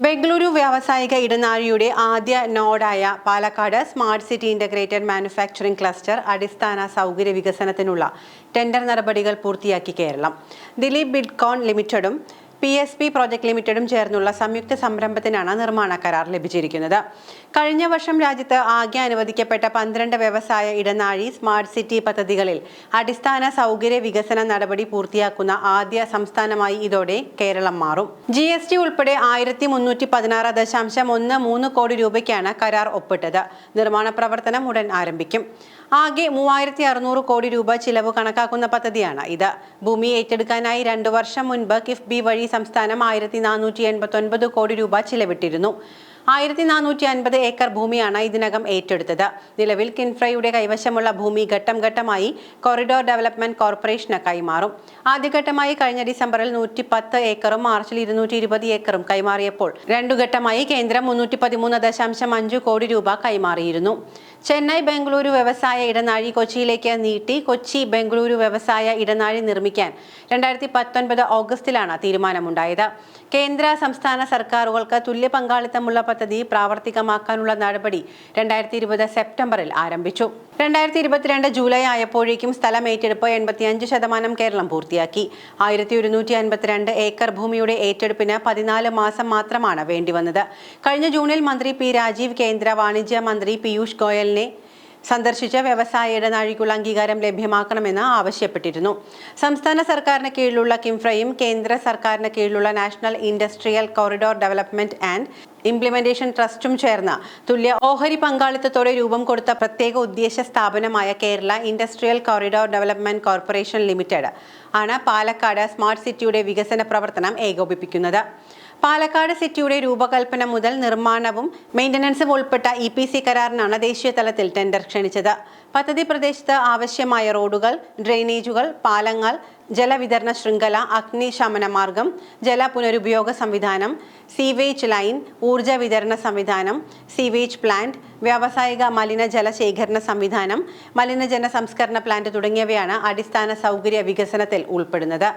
ബംഗളൂരു വ്യാവസായിക ഇടനാഴിയുടെ ആദ്യ നോഡായ Palakkad smart city integrated manufacturing cluster അടിസ്ഥാന സൗകര്യ വികസനത്തിനുള്ള ടെൻഡർ നടപടികൾ പൂർത്തിയാക്കി കേരളം. ദിലീപ് ബിഡ്കോൺ ലിമിറ്റഡും പി എസ് പി പ്രോജക്ട് ലിമിറ്റഡും ചേർന്നുള്ള സംയുക്ത സംരംഭത്തിനാണ് നിർമ്മാണ കരാർ ലഭിച്ചിരിക്കുന്നത്. കഴിഞ്ഞ വർഷം രാജ്യത്ത് ആകെ അനുവദിക്കപ്പെട്ട പന്ത്രണ്ട് വ്യവസായ ഇടനാഴി സ്മാർട്ട് സിറ്റി പദ്ധതികളിൽ അടിസ്ഥാന സൗകര്യ വികസന നടപടി പൂർത്തിയാക്കുന്ന ആദ്യ സംസ്ഥാനമായി ഇതോടെ കേരളം മാറും. ജി എസ് ടി ഉൾപ്പെടെ ആയിരത്തി മുന്നൂറ്റി പതിനാറ് ദശാംശം ഒന്ന് മൂന്ന് കോടി രൂപയ്ക്കാണ് കരാർ ഒപ്പിട്ടത്. നിർമ്മാണ പ്രവർത്തനം ഉടൻ ആരംഭിക്കും. ആകെ മൂവായിരത്തി അറുന്നൂറ് കോടി രൂപ ചിലവ് കണക്കാക്കുന്ന പദ്ധതിയാണ് ഇത്. ഭൂമി ഏറ്റെടുക്കാനായി രണ്ടു വർഷം മുൻപ് കിഫ്ബി വഴി സംസ്ഥാനം ആയിരത്തി നാനൂറ്റി എൺപത്തി ഒൻപത് കോടി രൂപ ചിലവിട്ടിരുന്നു. ആയിരത്തി നാനൂറ്റി അൻപത് ഏക്കർ ഭൂമിയാണ് ഇതിനകം ഏറ്റെടുത്തത്. നിലവിൽ കിൻഫ്രയുടെ കൈവശമുള്ള ഭൂമി ഘട്ടം ഘട്ടമായി കോറിഡോർ ഡെവലപ്മെന്റ് കോർപ്പറേഷന് കൈമാറും. ആദ്യഘട്ടമായി കഴിഞ്ഞ ഡിസംബറിൽ നൂറ്റി പത്ത് ഏക്കറും മാർച്ചിൽ ഇരുന്നൂറ്റി ഇരുപത് ഏക്കറും കൈമാറിയപ്പോൾ രണ്ടു ഘട്ടമായി കേന്ദ്രം മുന്നൂറ്റി പതിമൂന്ന് ദശാംശം അഞ്ച് കോടി രൂപ കൈമാറിയിരുന്നു. ചെന്നൈ ബംഗളൂരു വ്യവസായ ഇടനാഴി കൊച്ചിയിലേക്ക് നീട്ടി കൊച്ചി ബംഗളൂരു വ്യവസായ ഇടനാഴി നിർമ്മിക്കാൻ രണ്ടായിരത്തി പത്തൊൻപത് ഓഗസ്റ്റിലാണ് തീരുമാനമുണ്ടായത്. കേന്ദ്ര സംസ്ഥാന സർക്കാരുകൾക്ക് തുല്യ പങ്കാളിത്തമുള്ള പദ്ധതി പ്രാവർത്തികമാക്കാനുള്ള നടപടി രണ്ടായിരത്തി ഇരുപത് സെപ്റ്റംബറിൽ ആരംഭിച്ചു. രണ്ടായിരത്തി ഇരുപത്തിരണ്ട് ജൂലൈ ആയപ്പോഴേക്കും സ്ഥലം ഏറ്റെടുപ്പ് എൺപത്തിയഞ്ച് ശതമാനം കേരളം പൂർത്തിയാക്കി. ആയിരത്തി ഒരുന്നൂറ്റി അൻപത്തിരണ്ട് ഏക്കർ ഭൂമിയുടെ ഏറ്റെടുപ്പിന് പതിനാല് മാസം മാത്രമാണ് വേണ്ടിവന്നത്. കഴിഞ്ഞ ജൂണിൽ മന്ത്രി പി രാജീവ് കേന്ദ്ര വാണിജ്യ മന്ത്രി പീയൂഷ് ഗോയലിനെ സന്ദർശിച്ച വ്യവസായ ഇടനാഴിക്കുള്ള അംഗീകാരം ലഭ്യമാക്കണമെന്ന് ആവശ്യപ്പെട്ടിരുന്നു. സംസ്ഥാന സർക്കാരിന് കീഴിലുള്ള കിംഫ്രയും കേന്ദ്ര സർക്കാരിന് കീഴിലുള്ള national industrial corridor development and implementation ട്രസ്റ്റും ചേർന്ന തുല്യ ഓഹരി പങ്കാളിത്തത്തോടെ രൂപം കൊടുത്ത പ്രത്യേക ഉദ്ദേശ സ്ഥാപനമായ Kerala industrial corridor development corporation limited ആണ് പാലക്കാട് സ്മാർട്ട് സിറ്റിയുടെ വികസന പ്രവർത്തനം ഏകോപിപ്പിക്കുന്നത്. പാലക്കാട് സിറ്റിയുടെ രൂപകൽപ്പന മുതൽ നിർമ്മാണവും മെയിന്റനൻസും ഉൾപ്പെട്ട ഇ പി സി കരാറിനാണ് ദേശീയ തലത്തിൽ ടെൻഡർ ക്ഷണിച്ചത്. പദ്ധതി പ്രദേശത്ത് ആവശ്യമായ റോഡുകൾ ഡ്രെയിനേജുകൾ പാലങ്ങൾ ജലവിതരണ ശൃംഖല അഗ്നിശമന മാർഗം ജല പുനരുപയോഗ സംവിധാനം സീവേജ് ലൈൻ ഊർജ വിതരണ സംവിധാനം സീവേജ് പ്ലാന്റ് വ്യാവസായിക മലിനജല ശേഖരണ സംവിധാനം മലിനജല സംസ്കരണ പ്ലാന്റ് തുടങ്ങിയവയാണ് അടിസ്ഥാന സൗകര്യ വികസനത്തിൽ ഉൾപ്പെടുന്നത്.